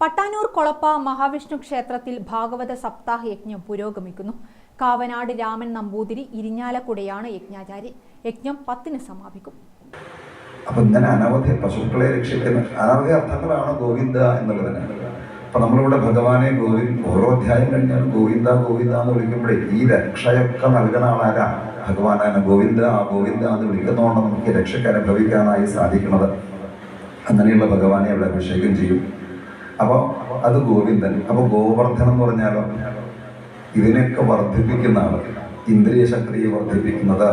പട്ടാനൂർ കൊളപ്പ മഹാവിഷ്ണു ക്ഷേത്രത്തിൽ ഭാഗവത സപ്താഹ യജ്ഞം പുരോഗമിക്കുന്നു. കാവനാട് രാമൻ നമ്പൂതിരി ഇരിഞ്ഞാലക്കുടയാണ് യജ്ഞാചാര്യൻ യജ്ഞം പത്തിന് സമാപിക്കും. അപ്പൊ ഇങ്ങനെ അനവധി പശുക്കളെ രക്ഷിക്കുന്ന അനവധി അർത്ഥങ്ങളാണ് ഗോവിന്ദ എന്നുള്ളതിന് അപ്പൊ നമ്മളിവിടെ ഭഗവാനെ ഗോവിന്ദ് ഓരോ അധ്യായം കഴിഞ്ഞാൽ ഗോവിന്ദ ഗോവിന്ദ എന്ന് വിളിക്കുമ്പോഴേ ഈ രക്ഷയൊക്കെ നൽകുന്ന ആളാരാ? ഭഗവാനാണ് ഗോവിന്ദ ഗോവിന്ദ എന്ന് വിളിക്കുന്നതുകൊണ്ട് നമുക്ക് രക്ഷയ്ക്ക് അനുഭവിക്കാനായി സാധിക്കുന്നത്. അങ്ങനെയുള്ള ഭഗവാനെ അവിടെ അഭിഷേകം ചെയ്യും. അപ്പോൾ അത് ഗോവിന്ദൻ. അപ്പോൾ ഗോവർദ്ധനം എന്ന് പറഞ്ഞാലോ? ഇതിനെയൊക്കെ വർദ്ധിപ്പിക്കുന്ന ആൾ ഇന്ദ്രിയ ശക്തിയെ വർദ്ധിപ്പിക്കുന്നത്.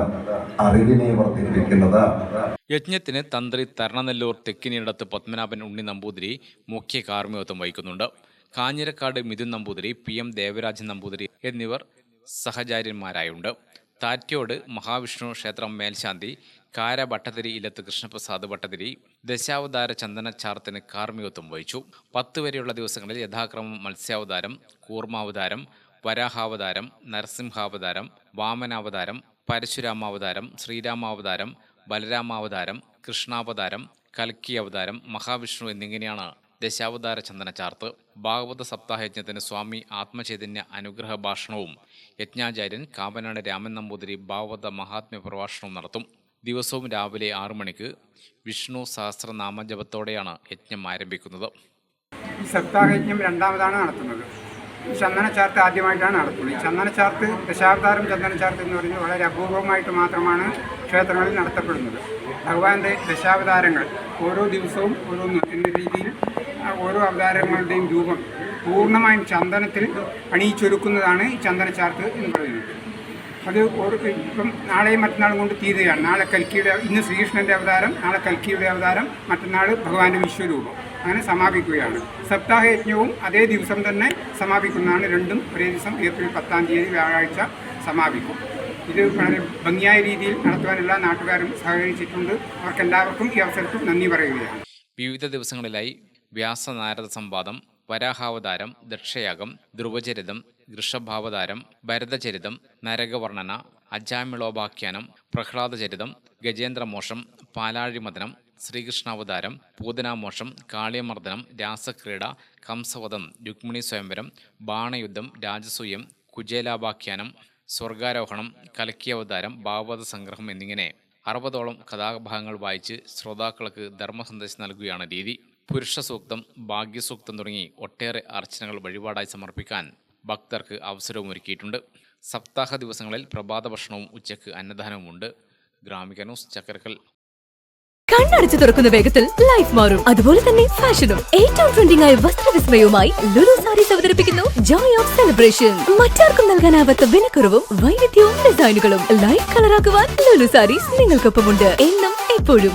അറിവിനെ വർദ്ധിപ്പിക്കുന്നത്. യജ്ഞത്തിന് തന്ത്രി തരണനെല്ലൂർ തെക്കിനിടത്ത് പത്മനാഭൻ ഉണ്ണി നമ്പൂതിരി മുഖ്യ കാർമ്മികത്വം വഹിക്കുന്നുണ്ട്. കാഞ്ഞിരക്കാട് മിഥുൻ നമ്പൂതിരി പി എം ദേവരാജൻ നമ്പൂതിരി എന്നിവർ സഹചാര്യന്മാരായുണ്ട്. താറ്റ്യോട് മഹാവിഷ്ണു ക്ഷേത്രം മേൽശാന്തി കാര ഭട്ടതിരി ഇല്ലത്ത് കൃഷ്ണപ്രസാദ് ഭട്ടതിരി ദശാവതാര ചന്ദന ചാർത്തിന് കാർമ്മികത്വം വഹിച്ചു. പത്ത് വരെയുള്ള ദിവസങ്ങളിൽ യഥാക്രമം മത്സ്യാവതാരം കൂർമാവതാരം വരാഹാവതാരം നരസിംഹാവതാരം വാമനാവതാരം പരശുരാമാവതാരം ശ്രീരാമാവതാരം ബലരാമാവതാരം കൃഷ്ണാവതാരം കൽക്കി അവതാരം മഹാവിഷ്ണു എന്നിങ്ങനെയാണ് ദശാവതാര ചന്ദന ചാർത്ത് ഭാഗവത സപ്താഹയജ്ഞത്തിന് സ്വാമി ആത്മചൈതന്യ അനുഗ്രഹ ഭാഷണവും യജ്ഞാചാര്യൻ കാവനാട് രാമൻ നമ്പൂതിരി ഭാഗവത മഹാത്മ്യ പ്രഭാഷണവും നടത്തും. ദിവസവും രാവിലെ ആറു മണിക്ക് വിഷ്ണു സഹസ്രനാമജപത്തോടെയാണ് യജ്ഞം ആരംഭിക്കുന്നത്. സപ്താഹയജ്ഞം രണ്ടാമതാണ് നടത്തുന്നത്. ഈ ചന്ദനച്ചാർത്ത് ആദ്യമായിട്ടാണ് നടത്തുന്നത്. ഈ ചന്ദനച്ചാർത്ത് ദശാവതാരം ചന്ദന ചാർത്ത് എന്ന് പറയുന്നത് വളരെ അപൂർവമായിട്ട് മാത്രമാണ് ക്ഷേത്രങ്ങളിൽ നടത്തപ്പെടുന്നത്. ഭഗവാന്റെ ദശാവതാരങ്ങൾ ഓരോ ദിവസവും ഓരോന്ന് എന്ന രീതിയിൽ ഓരോ അവതാരങ്ങളുടെയും രൂപം പൂർണമായും ചന്ദനത്തിൽ അണിയിച്ചൊരുക്കുന്നതാണ് ഈ ചന്ദനച്ചാർത്ത് എന്ന് പറയുന്നത്. അത് ഒരു ഇപ്പം നാളെയും മറ്റന്നാളും കൊണ്ട് തീരുകയാണ്. നാളെ കൽക്കിയുടെ ഇന്ന് ശ്രീകൃഷ്ണന്റെ അവതാരം നാളെ കൽക്കിയുടെ അവതാരം മറ്റന്നാൾ ഭഗവാന്റെ വിശ്വരൂപം. അങ്ങനെ സമാപിക്കുകയാണ്. സപ്താഹയജ്ഞവും അതേ ദിവസം തന്നെ സമാപിക്കുന്നതാണ്. രണ്ടും ഒരേ ദിവസം ഏപ്രിൽ പത്താം തീയതി വ്യാഴാഴ്ച സമാപിക്കും. ഇത് വളരെ ഭംഗിയായ രീതിയിൽ നടത്തുവാൻ എല്ലാ നാട്ടുകാരും സഹകരിച്ചിട്ടുണ്ട്. അവർക്കെല്ലാവർക്കും ഈ അവസരത്തിൽ നന്ദി പറയുകയാണ്. വിവിധ ദിവസങ്ങളിലായി വ്യാസനാരദ സംവാദം വരാഹാവതാരം ദക്ഷയാഗം ധ്രുവചരിതം വൃഷഭാവതാരം ഭരതചരിതം നരകവർണന അജാമിളോപാഖ്യാനം പ്രഹ്ലാദചരിതം ഗജേന്ദ്രമോഷം പാലാഴിമദനം ശ്രീകൃഷ്ണാവതാരം പൂതനാമോഷം കാളിയമർദ്ദനം രാസക്രീഡ കംസവധം രുക്മിണി സ്വയംവരം ബാണയുദ്ധം രാജസൂയം കുജേലാപാഖ്യാനം സ്വർഗാരോഹണം കലക്കിയവതാരം ഭാഗവത സംഗ്രഹം എന്നിങ്ങനെ അറുപതോളം കഥാഭാഗങ്ങൾ വായിച്ച് ശ്രോതാക്കൾക്ക് ധർമ്മ സന്ദേശം നൽകുകയാണ് രീതി. പുരുഷ സൂക്തം ഭാഗ്യസൂക്തം തുടങ്ങി ഒട്ടേറെ അർച്ചനകൾ വഴിപാടായി സമർപ്പിക്കാൻ ഭക്തർക്ക് അവസരവും ഒരുക്കിയിട്ടുണ്ട് സപ്താഹ ദിവസങ്ങളിൽ പ്രഭാത ഭക്ഷണവും ഉച്ചയ്ക്ക് അന്നദാനവുമുണ്ട് ഗ്രാമിക ന്യൂസ് ചക്കരക്കൽ. കണ്ണടച്ചു തുറക്കുന്ന വേഗത്തിൽ ലൈഫ് മാറും. അതുപോലെ തന്നെ ഫാഷനും. ഏറ്റവും ട്രെൻഡിംഗ് ആയ വസ്ത്രവിസ്മയവുമായി ലുലു സാരീസ് അവതരിപ്പിക്കുന്നു ജോയ് ഓഫ് സെലിബ്രേഷൻ മറ്റാർക്കും നൽകാനാവാത്ത വിലക്കുറവും വൈവിധ്യവും ഡിസൈനുകളും ലൈഫ് കളറാക്കുവാൻ ലുലു സാരീസ് നിങ്ങൾക്കൊപ്പമുണ്ട്. എന്നും എപ്പോഴും.